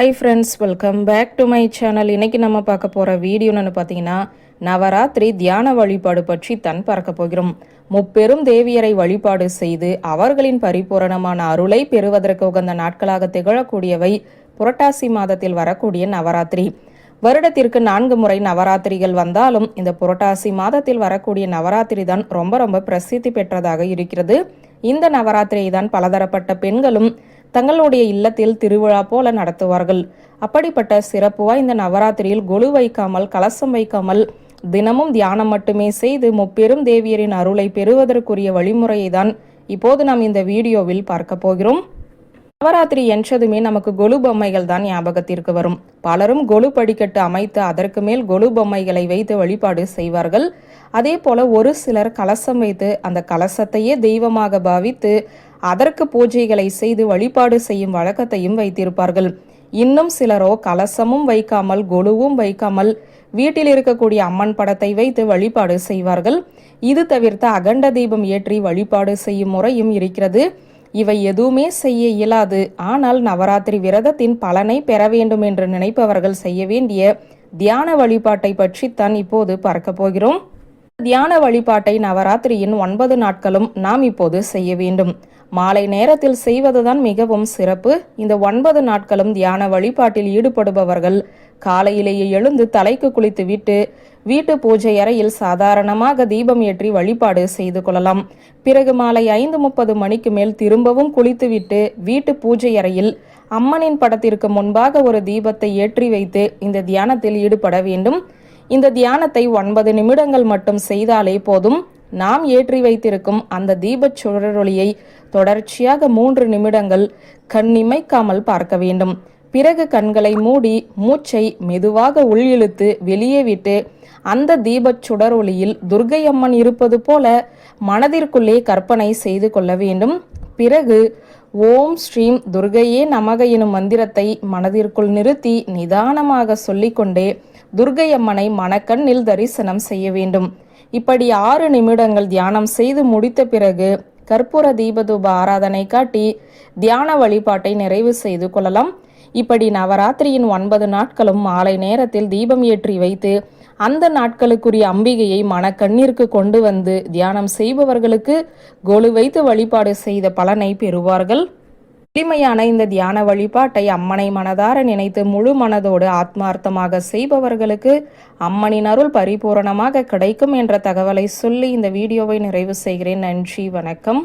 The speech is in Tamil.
Hi friends welcome back to my channel இன்றைக்கி நம்ம பார்க்க போகிற வீடியோன்னு பார்த்தீங்கன்னா நவராத்திரி தியான வழிபாடு பற்றி தன் பார்க்க போகிறோம். முப்பெரும் தேவியரை வழிபாடு செய்து அவர்களின் பரிபூரணமான அருளை பெறுவதற்கு உகந்த நாட்களாக திகழக்கூடியவை புரட்டாசி மாதத்தில் வரக்கூடிய நவராத்திரி. வருடத்திற்கு நான்கு முறை நவராத்திரிகள் வந்தாலும் இந்த புரட்டாசி மாதத்தில் வரக்கூடிய நவராத்திரி தான் ரொம்ப ரொம்ப பிரசித்தி பெற்றதாக இருக்கிறது. இந்த நவராத்திரியை தான் பலதரப்பட்ட பெண்களும் தங்களுடைய இல்லத்தில் திருவிழா போல நடத்துவார்கள். அப்படிப்பட்ட சிறப்பு வாய்ந்த நவராத்திரியில் கொலு வைக்காமல் கலசம் வைக்காமல் தினமும் தியானம் மட்டுமே செய்து முப்பெரும் தேவியரின் அருளை பெறுவதற்குரிய வழிமுறையை தான் இப்போது நாம் இந்த வீடியோவில் பார்க்க போகிறோம். நவராத்திரி என்றதுமே நமக்கு கொலு பொம்மைகள் தான் ஞாபகத்திற்கு வரும். பலரும் கொலு படிக்கட்டு அமைத்து அதற்கு மேல் கொலு பொம்மைகளை வைத்து வழிபாடு செய்வார்கள். அதே போல ஒரு சிலர் கலசம் வைத்து அந்த கலசத்தையே தெய்வமாக பாவித்து அதற்கு பூஜைகளை செய்து வழிபாடு செய்யும் வழக்கத்தையும் வைத்திருப்பார்கள். இன்னும் சிலரோ கலசமும் வைக்காமல் கொலுவும் வைக்காமல் வீட்டில் இருக்கக்கூடிய அம்மன் படத்தை வைத்து வழிபாடு செய்வார்கள். இது தவிர்த்து அகண்ட தீபம் ஏற்றி வழிபாடு செய்யும் முறையும் இருக்கிறது. இவை எதுவுமே செய்ய இயலாது. ஆனால் நவராத்திரி விரதத்தின் பலனை பெற வேண்டும் என்று நினைப்பவர்கள் செய்ய வேண்டிய தியான வழிபாட்டை பற்றித்தான் இப்போது பார்க்க போகிறோம். தியான வழிபாட்டை நவராத்திரியின் ஒன்பது நாட்களும் நாம் இப்போது செய்ய வேண்டும். மாலை நேரத்தில் செய்வதுதான் மிகவும் சிறப்பு. இந்த ஒன்பது நாட்களும் தியான வழிபாட்டில் ஈடுபடுபவர்கள் காலையிலேயே எழுந்து தலைக்கு குளித்து விட்டு வீட்டு பூஜை அறையில் சாதாரணமாக தீபம் ஏற்றி வழிபாடு செய்து கொள்ளலாம். பிறகு மாலை ஐந்து முப்பது மணிக்கு மேல் திரும்பவும் குளித்துவிட்டு வீட்டு பூஜை அறையில் அம்மனின் படத்திற்கு முன்பாக ஒரு தீபத்தை ஏற்றி வைத்து இந்த தியானத்தில் ஈடுபட வேண்டும். இந்த தியானத்தை ஒன்பது நிமிடங்கள் மட்டும் செய்தாலே போதும். நாம் ஏற்றி வைத்திருக்கும் அந்த தீபச் சுழறொளியை தொடர்ச்சியாக மூன்று நிமிடங்கள் கண்ணிமைக்காமல் பார்க்க வேண்டும். பிறகு கண்களை மூடி மூச்சை மெதுவாக உள் இழுத்து வெளியே விட்டு அந்த தீபச் சுடரொளியில் துர்கை அம்மன் இருப்பது போல மனதிற்குள்ளே கற்பனை செய்து கொள்ள வேண்டும். பிறகு ஓம் ஸ்ரீம் துர்கையே நமக எனும் மந்திரத்தை மனதிற்குள் நிறுத்தி நிதானமாக சொல்லிக்கொண்டே துர்கை அம்மனை மனக்கண்ணில் தரிசனம் செய்ய வேண்டும். இப்படி ஆறு நிமிடங்கள் தியானம் செய்து முடித்த பிறகு கற்பூர தீபதூப ஆராதனை காட்டி தியான வழிபாட்டை நிறைவு செய்து கொள்ளலாம். இப்படி நவராத்திரியின் ஒன்பது நாட்களும் மாலை நேரத்தில் தீபம் ஏற்றி வைத்து அந்த நாட்களுக்குரிய அம்பிகையை மனக்கண்ணிற்கு கொண்டு வந்து தியானம் செய்பவர்களுக்கு கொலு வைத்து வழிபாடு செய்த பலனை பெறுவார்கள். எளிமையான இந்த தியான வழிபாட்டை அம்மனை மனதார நினைத்து முழு மனதோடு ஆத்மார்த்தமாக செய்பவர்களுக்கு அம்மனின் அருள் பரிபூரணமாக கிடைக்கும் என்ற தகவலை சொல்லி இந்த வீடியோவை நிறைவு செய்கிறேன். நன்றி வணக்கம்.